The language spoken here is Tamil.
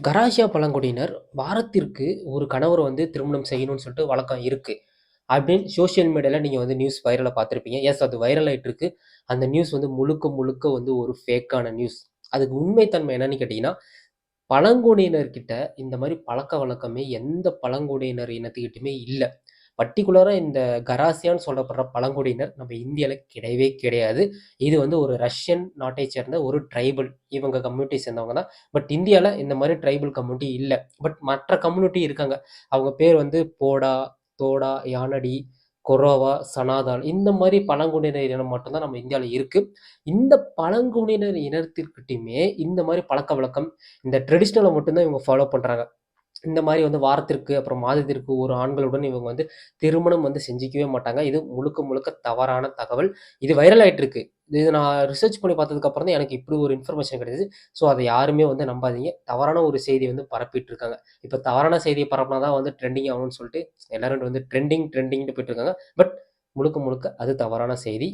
கராசியா பழங்குடியினர் வாரத்திற்கு ஒரு கணவரை வந்து திருமணம் செய்யணும்னு சொல்லிட்டு வழக்கம் இருக்குது அப்படின்னு சோஷியல் மீடியாவில் நீங்கள் வந்து நியூஸ் வைரலாக பார்த்துருப்பீங்க எஸ் அது வைரல் இருக்கு. அந்த நியூஸ் வந்து முழுக்க முழுக்க வந்து ஒரு ஃபேக்கான நியூஸ். அதுக்கு உண்மைத்தன்மை என்னன்னு கேட்டிங்கன்னா பழங்குடியினர்கிட்ட இந்த மாதிரி பழக்க வழக்கமே எந்த பழங்குடியினர் இனத்துக்கிட்டுமே இல்லை பர்டிகுலராக இந்த கராசியான்னு சொல்லப்படுற பழங்குடியினர் நம்ம இந்தியாவில் கிடையவே கிடையாது. இது வந்து ஒரு ரஷ்யன் நாட்டை சேர்ந்த ஒரு ட்ரைபல். இவங்க கம்யூனிட்டி சேர்ந்தவங்க தான். பட் இந்தியாவில் இந்த மாதிரி ட்ரைபல் கம்யூனிட்டி இல்லை பட் மற்ற கம்யூனிட்டி இருக்காங்க. அவங்க பேர் வந்து போடா, தோடா, யானடி, கொரோவா, சனாதால் இந்த மாதிரி பழங்குடியினர் இனம் மட்டும்தான் நம்ம இந்தியாவில் இருக்குது இந்த பழங்குடியினர் இனத்திற்கிட்டையுமே இந்த மாரி பழக்கவழக்கம், இந்த ட்ரெடிஷ்னலை மட்டும்தான் இவங்க ஃபாலோ பண்ணுறாங்க இந்த மாதிரி வந்து வாரத்திற்கு, அப்புறம் மாதத்திற்கு ஒரு ஆண்களுடன் இவங்க வந்து திருமணம் வந்து செஞ்சுக்கவே மாட்டாங்க. இது முழுக்க முழுக்க தவறான தகவல். இது வைரல் ஆகிட்டு இருக்கு. இது நான் ரிசர்ச் பண்ணி பார்த்ததுக்கு அப்புறம் தான் எனக்கு இப்படி ஒரு இன்ஃபர்மேஷன் கிடைச்சது. ஸோ அதை யாருமே வந்து நம்பாதீங்க. தவறான ஒரு செய்தி வந்து பரப்பிட்டு இருக்காங்க. இப்போ தவறான செய்தியை பரப்பினா தான் வந்து ட்ரெண்டிங் ஆகணும்னு சொல்லிட்டு எல்லாரும் வந்து ட்ரெண்டிங் ட்ரெண்டிங்னு போயிட்டு இருக்காங்க. பட் முழுக்க முழுக்க அது தவறான செய்தி.